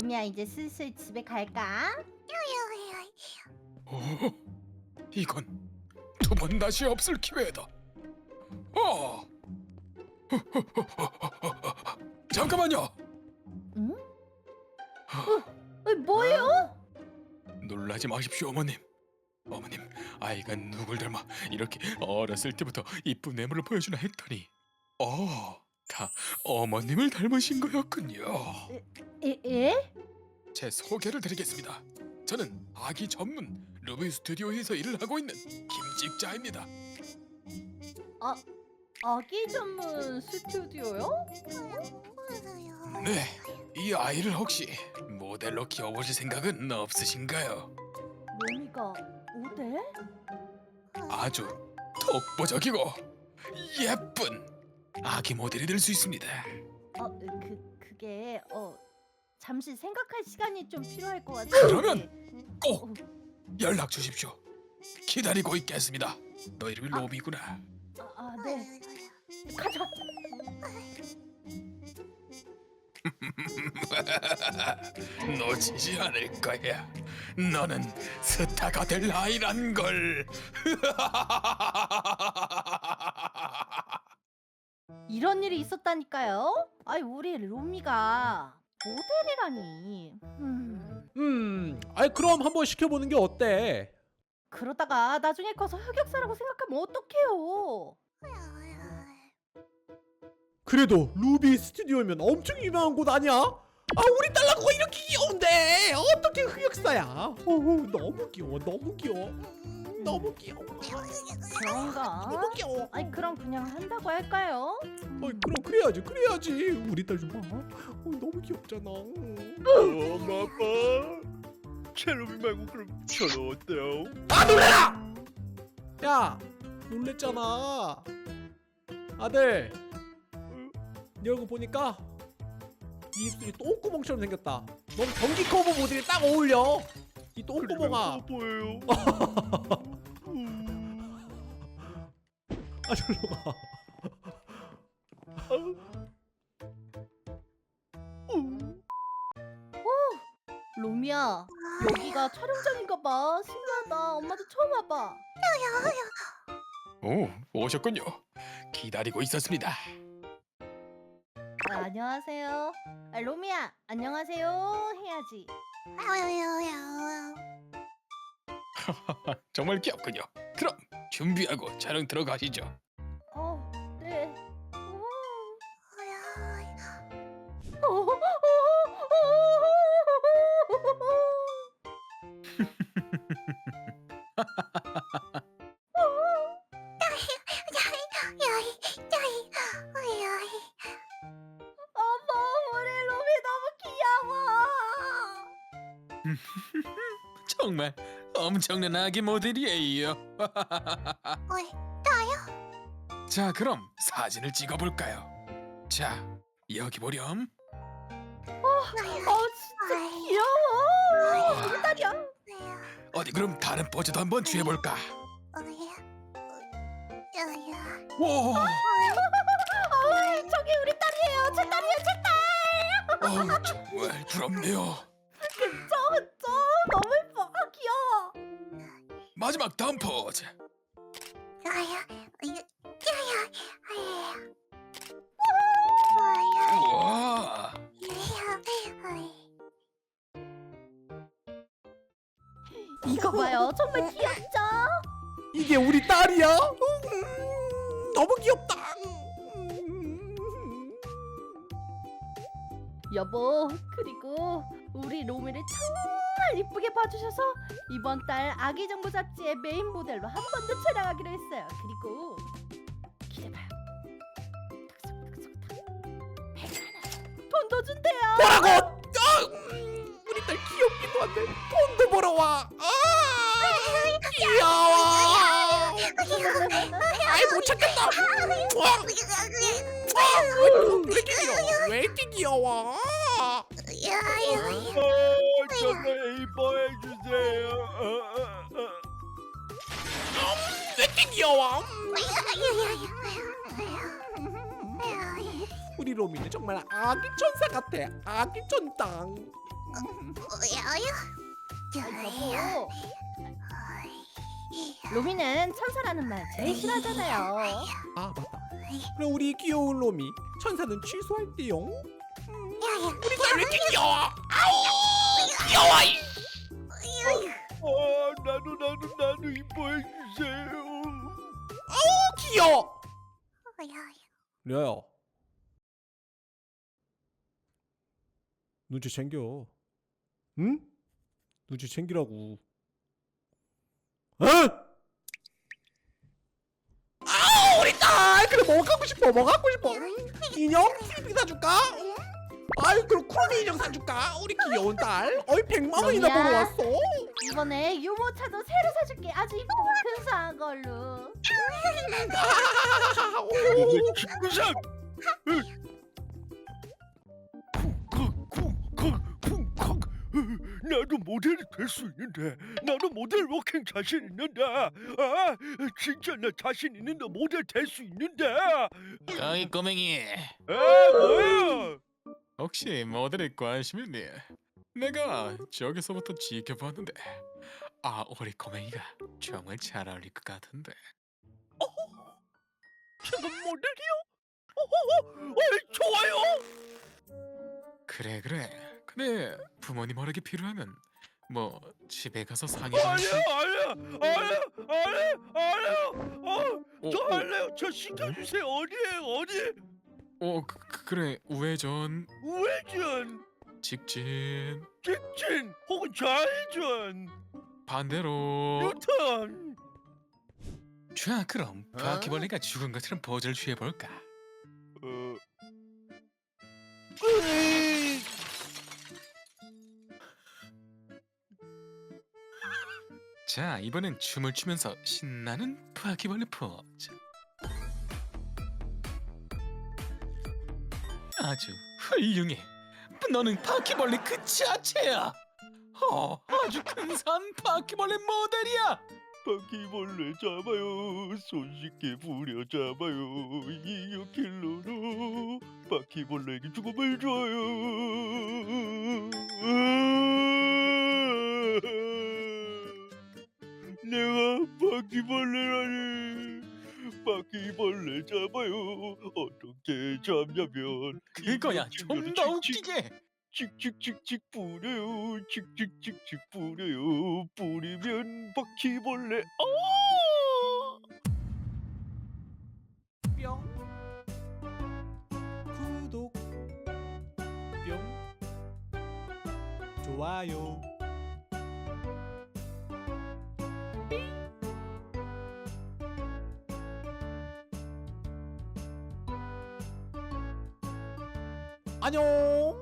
루미야 이제 슬슬 집에 갈까? 오, 이건 두 번 다시 없을 기회다. 어. 잠깐만요. 응? 어, 어, 뭐예요? 놀라지 마십시오, 어머님. 어머님, 아이가 누굴 닮아 이렇게 어렸을 때부터 이쁜 외모를 보여주나 했더니, 어, 다 어머님을 닮으신 거였군요. 에? 에? 제 소개를 드리겠습니다. 저는 아기 전문 루비 스튜디오에서 일을 하고 있는 김직자입니다. 아기 전문 스튜디오요? 네, 이 아이를 혹시 모델로 키워보실 생각은 없으신가요? 루미가 모델? 아주 독보적이고 예쁜 아기 모델이 될 수 있습니다. 어, 그 그게 어 잠시 생각할 시간이 좀 필요할 것 같아요. 그러면 꼭 연락 주십시오. 기다리고 있겠습니다. 너 이름이 로비구나. 아, 아, 네. 가자. 놓치지 않을 거야. 너는 스타가 될 아이란 걸. 이런 일이 있었다니까요. 아이 우리 루미가 모델이라니. 음. 음, 아이 그럼 한번 시켜보는 게 어때? 그러다가 나중에 커서 흑역사라고 생각하면 어떡해요? 그래도 루비 스튜디오면 엄청 유명한 곳 아니야? 아 우리 딸랑구가 이렇게 귀여운데 어떻게 흑역사야? 어우 너무 귀여워 너무 귀여워 너무 귀여워 그런가? 너무 귀여워 아이 그럼 그냥 한다고 할까요? 어이, 그럼 그래야지 그래야지 우리 딸 좀 봐. 어, 너무 귀엽잖아. 엄마 아빠 첼로비 말고 그럼 저는 어때요? 아 놀래라! 야 놀랬잖아. 아들, 네 얼굴 보니까 네 입술이 똥구멍처럼 생겼다. 넌 전기 커버 모델에 딱 어울려. 이 똥구멍아. 그러면 아 저리로 가. 음. 루미야 여기가 촬영장인가 봐. 신기하다. 엄마도 처음 와봐. 오, 오셨군요. 기다리고 있었습니다. 아, 안녕하세요. 아, 로미야 안녕하세요 해야지. 정말 귀엽군요. 그럼 준비하고 촬영 들어가시죠. 어, 네. 어머, 우리 로미 너무 귀여워. 정말 엄청난 아기 모델이에요. 자, 그럼 사진을 찍어볼까요? 자, 여기 보렴. 어, 진짜 귀여워. 우리 딸이야. 어디 그럼 다른 포즈도 한번 취해볼까? 오, 어, 저기 우리 딸이에요. 제 딸이에요, 제 딸. 어, 정말 부럽네요. 마지막 다음 포즈. 우와, 이거 봐요. 정말 귀엽죠? 이게 우리 딸이야? 음, 너무 귀엽다. 음. 여보, 그리고 우리 로미를 정말 이쁘게 봐주셔서 이번 달 아기 정보 잡지의 메인 모델로 한 번 더 촬영하기로 했어요. 그리고 기대봐요. 탁석탁석탁. 백만 돈도 준대요. 뭐라고? 아, 음, 우리 딸 귀엽기도 한데 돈도 벌어와. 아, 귀여워. 아이 못 찾겠다. 우와, 왜 이렇게 귀여워? 왜 이렇게 귀여워? 어, 저를 이뻐해 주세요. 왜 이렇게 귀여워? 우리 로미는 정말 아기 천사 같아. 아기 천당. 로미는 천사라는 말 제일 싫어하잖아요 아 맞다 그럼 우리 귀여운 로미 천사는 취소할게요 우리 왜 이렇게 귀여워 아우 귀여워 아 나도 나도 나도 이뻐해 주세요. 귀여워 려야 눈치 챙겨 응? 눈치 챙기라고 어? 아 우리 딸 그래 뭐 갖고 싶어 뭐 갖고 싶어 응? 인형? TV 사줄까? 응? 아이 그럼 쿨미 인형 사줄까? 우리 귀여운 딸 어이 백만 원이나 로미야. 벌어 왔어 이번에 유모차도 새로 사줄게 아주 이쁘고 근사한 걸로 아, 오. 김구상. 쿵쿵쿵쿵쿵 나도 모델이 될 수 있는데 나도 모델 워킹 자신 있는데 아 진짜 나 자신 있는데 모델 될 수 있는데 어이 꼬맹이 아 뭐야 혹시 모델에 관심 있니? 내가 저기서부터 지켜봤는데. 아 우리 꼬맹이가 정말 잘 어울릴 것 같은데. 제가 모델이요? 어허허, 어이, 좋아요! 그래 그래. 근데 부모님 허락이 필요하면 뭐 집에 가서 상의 좀 아니요 아니요 아니요 아니요 아니요 어, 어, 저 어, 할래요? 저 시켜주세요. 어디에요? 어디 어 그, 그- 그래. 우회전. 우회전! 직진. 직진 혹은 좌회전! 반대로. 유턴! 자 그럼 어? 바퀴벌레가 죽은 것처럼 포즈를 취해볼까? 어. 자 이번엔 춤을 추면서 신나는 바퀴벌레 포즈 아주 훌륭해. 너는 바퀴벌레 그 자체야. 어, 아주 근사한 바퀴벌레 모델이야. 바퀴벌레 잡아요. 손쉽게 부려 잡아요. 이어 킬러로 바퀴벌레에게 죽음을 줘요. 내가 바퀴벌레라니 바퀴벌레 잡아요. 어떻게 잡냐면 그거야. 좀 더 웃기게. 칙칙칙칙 뿌려요. 칙칙칙칙 뿌려요. 뿌리면 바퀴벌레. 어! 뿅. 구독. 뿅. 좋아요 안녕